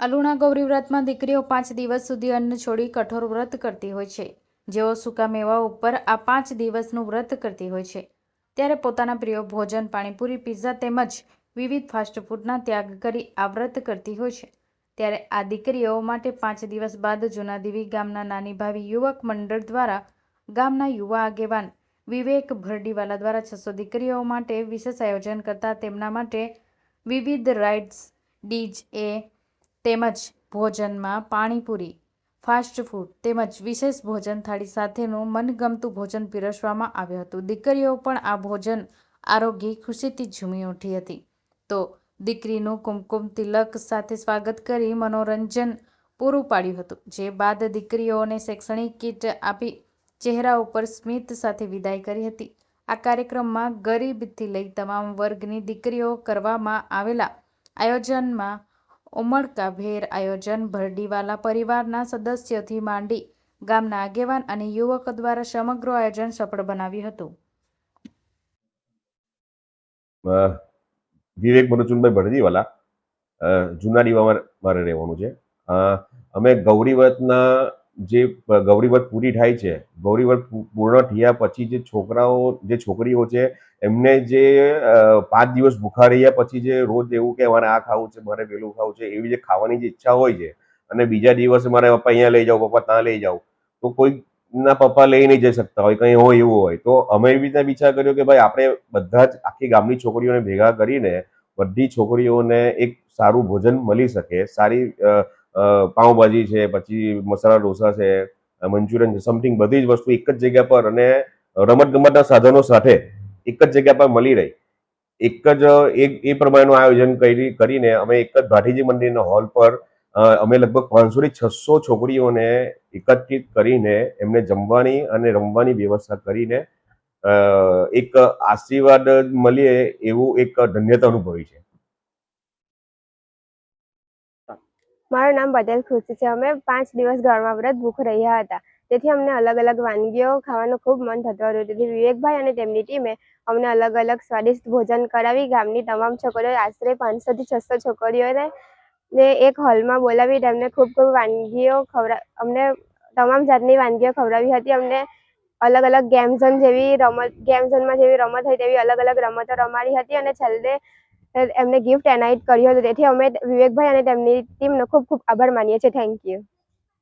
અલુણા ગૌરી વ્રતમાં દીકરીઓ પાંચ દિવસ સુધી અન્ન છોડી કઠોર વ્રત કરતી હોય છે. જેઓ સૂકા મેવા ઉપર આ પાંચ દિવસનું વ્રત કરતી હોય છે. ત્યારે પોતાના પ્રિય ભોજન, પાણીપુરી, પિઝા તેમજ વિવિધ ફાસ્ટફૂડના ત્યાગ કરી આ વ્રત કરતી હોય છે. ત્યારે આ દીકરીઓ માટે પાંચ દિવસ બાદ જૂનાદેવી ગામના નાની ભાવી યુવક મંડળ દ્વારા ગામના યુવા આગેવાન વિવેક ભરડીવાલા દ્વારા છસો દીકરીઓ માટે વિશેષ આયોજન કરતા તેમના માટે વિવિધ રાઇડ્સ ડીજએ તેમજ ભોજનમાં પાણીપુરી, ફાસ્ટ ફૂડ તેમજ વિશેષ ભોજન થાળી સાથેનું મનગમતું ભોજન પીરસવામાં આવ્યું હતું. દીકરીઓ પણ આ ભોજન આરોગી ખુશીથી ઝૂમી ઉઠી હતી. તો દીકરીનું કુમકુમ તિલક સાથે સ્વાગત કરી મનોરંજન પૂરું પાડ્યું હતું, જે બાદ દીકરીઓને શૈક્ષણિક કીટ આપી ચહેરા ઉપર સ્મિત સાથે વિદાય કરી હતી. આ કાર્યક્રમમાં ગરીબથી લઈ તમામ વર્ગની દીકરીઓ કરવામાં આવેલા આયોજનમાં ઉમળકાભેર આયોજન ભરડીવાલા પરિવારના સદસ્યથી માંડી ગામના આગેવાન અને યુવકો દ્વારા સમગ્ર આયોજન સફળ બનાવ્યું હતું. વિવેક મનુચુનભાઈ ભરજીવાલા જૂના દીવામાં મારે રહેવાનું છે. અમે ગૌરી વ્રતના જે ગૌરીવ્રત ગૌરી પૂરી થાય છે ગૌરીવ્રત પૂર્ણ થયા પછી જે છોકરાઓ, જે છોકરીઓ છે, એમને જે પાંચ દિવસ ભૂખા રહ્યા પછી જે રોજ એવું કે, મારે આ ખાવું છે, મારે પેલું ખાવું છે, એવી જે ખાવાની જે ઈચ્છા હોય છે, અને બીજા દિવસે મારે પપ્પા અહીંયા લઈ જાઓ, પપ્પા ત્યાં લઈ જાઓ, તો કોઈના પપ્પા લઈ નહીં જઈ શકતા હોય, કંઈ હોય એવું હોય. તો અમે એવી રીતના વિચાર કર્યો કે, ભાઈ, આપણે બધા જ આખી ગામની છોકરીઓને ભેગા કરીને બધી છોકરીઓને એક સારું ભોજન મળી શકે, સારી પાઉંભાજી છે, પછી મસાલા ઢોસા છે, મંચુરિયન છે સમથિંગ બધી જ વસ્તુ એક જ જગ્યા પર અને રમત ગમતના સાધનો સાથે એક જ જગ્યા પર મળી રહી. એક જ એક એ પ્રમાણેનું આયોજન કરી, કરીને અમે એક જ ભાટીજી મંદિરના હોલ પર અમે લગભગ પાંચસોથી છસો છોકરીઓને એકત્રિત કરીને એમને જમવાની અને રમવાની વ્યવસ્થા કરીને એક આશીર્વાદ મળીએ એવું એક ધન્યતા અનુભવી છે. મારું નામ પટેલ ખુશી છે. અમે પાંચ દિવસ ઘરમાં વ્રત ભૂખ રહ્યા હતા. તેથી અમને અલગ અલગ વાનગીઓ ખાવાનું ખૂબ મન થતું હતું. તેથી વિવેકભાઈ અને તેમની ટીમે અમને અલગ અલગ સ્વાદિષ્ટ ભોજન કરાવી. ગામની તમામ છોકરીઓ આશરે પાંચસોથી છસો છોકરીઓને ને એક હોલમાં બોલાવી તેમને ખૂબ ખૂબ વાનગીઓ ખવડા અમને તમામ જાતની વાનગીઓ ખવડાવી હતી. અમને અલગ અલગ ગેમ ઝોન જેવી રમત ગેમ ઝોનમાં જેવી રમત હોય તેવી અલગ અલગ રમતો રમાડી હતી અને છેલ્લે એમને ગિફ્ટ એનાયત કર્યું હતું તેથી અમે વિવેકભાઈ અને તેમની ટીમનો ખૂબ ખૂબ આભાર માનીએ છીએ. Thank you